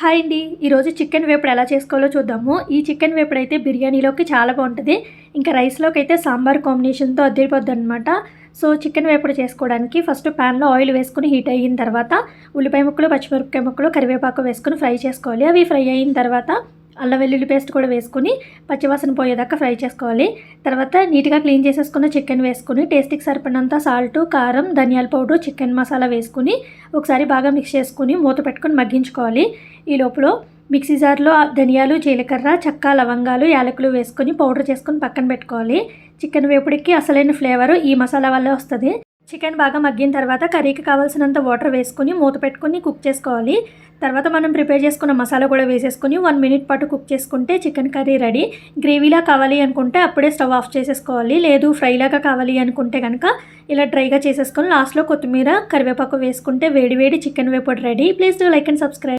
Hi అండి. ఈరోజు chicken వేపుడు ఎలా చేసుకోవాలో చూద్దాము. ఈ చికెన్ వేపుడు అయితే బిర్యానీలోకి చాలా బాగుంటుంది. ఇంకా రైస్లోకి అయితే సాంబార్ కాంబినేషన్తో అద్దరిపోద్ది అనమాట సో చికెన్ వేపుడు చేసుకోవడానికి ఫస్ట్ ప్యాన్లో ఆయిల్ వేసుకుని హీట్ అయిన తర్వాత ఉల్లిపాయ ముక్కలు పచ్చిమిరపకాయ ముక్కలు కరివేపాకు వేసుకుని ఫ్రై చేసుకోవాలి. అవి ఫ్రై అయిన తర్వాత అల్లం వెల్లుల్లి పేస్ట్ కూడా వేసుకుని పచ్చివాసన పోయేదాకా ఫ్రై చేసుకోవాలి. తర్వాత నీట్గా క్లీన్ చేసేసుకున్న చికెన్ వేసుకుని టేస్ట్కి సరిపడినంత సాల్ట్ కారం ధనియాల పౌడర్ చికెన్ మసాలా వేసుకుని ఒకసారి బాగా మిక్స్ చేసుకుని మూత పెట్టుకొని మగ్గించుకోవాలి. ఈ లోపల మిక్సీ జార్లో ధనియాలు జీలకర్ర చెక్క లవంగాలు యాలకులు వేసుకొని పౌడర్ చేసుకొని పక్కన పెట్టుకోవాలి. చికెన్ వేపుడికి అసలైన ఫ్లేవర్ ఈ మసాలా వల్ల వస్తుంది. చికెన్ బాగా మగ్గిన తర్వాత కర్రీకి కావాల్సినంత వాటర్ వేసుకుని మూత పెట్టుకుని కుక్ చేసుకోవాలి. తర్వాత మనం ప్రిపేర్ చేసుకున్న మసాలా కూడా వేసేసుకుని వన్ మినిట్ పాటు కుక్ చేసుకుంటే చికెన్ కర్రీ రెడీ. గ్రేవీలా కావాలి అనుకుంటే అప్పుడే స్టవ్ ఆఫ్ చేసేసుకోవాలి. లేదు ఫ్రైలాగా కావాలి అనుకుంటే కనుక ఇలా డ్రైగా చేసేసుకొని లాస్ట్లో కొత్తిమీర కరివేపాకు వేసుకుంటే వేడి వేడి చికెన్ వేపుడు ready. Please do like and subscribe.